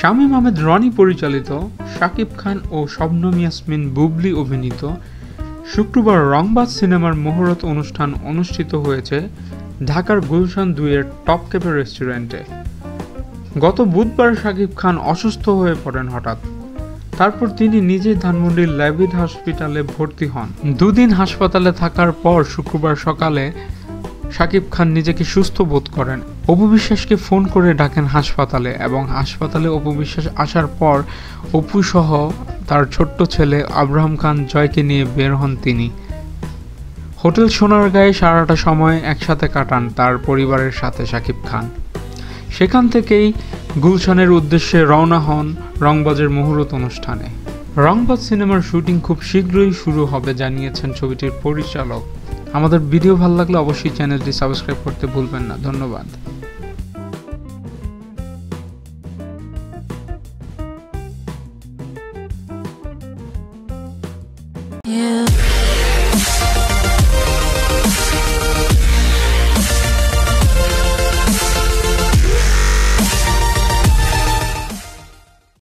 শামীম আহমেদ রনি পরিচালিত, শাকিব খান ও শবনম ইয়াসমিন বুবলি অভিনীত, শুক্রবার রংবাজ সিনেমার মুহূর্ত অনুষ্ঠান অনুষ্ঠিত হয়েছে ঢাকার গুলশান দুইয়ের টপ ক্যাফে রেস্টুরেন্টে। গত বুধবার শাকিব খান অসুস্থ হয়ে পড়েন হঠাৎ। তারপর তিনি নিজেই ধানমন্ডির ল্যাভিড হসপিটালে ভর্তি হন। দুদিন হাসপাতালে থাকার পর শুক্রবার সকালে শাকিব খান নিজেকে সুস্থ বোধ করেন। অপু বিশ্বাসকে ফোন করে ডাকেন হাসপাতালে এবং হাসপাতালে অপু বিশ্বাস আসার পর অপু সহ তার ছোট্ট ছেলে আব্রাহাম খান জয়কে নিয়ে বের হন তিনি। হোটেল সোনারগাঁয়ে সারাটা সময় একসাথে কাটান তার পরিবারের সাথে শাকিব খান। সেখান থেকেই গুলশানের উদ্দেশ্যে রওনা হন রংবাজের মুহূর্ত অনুষ্ঠানে। রংবাজ সিনেমার শুটিং খুব শীঘ্রই শুরু হবে জানিয়েছেন ছবিটির পরিচালক। আমাদের ভিডিও ভালো লাগলে অবশ্যই চ্যানেলটি সাবস্ক্রাইব করতে ভুলবেন না। ধন্যবাদ।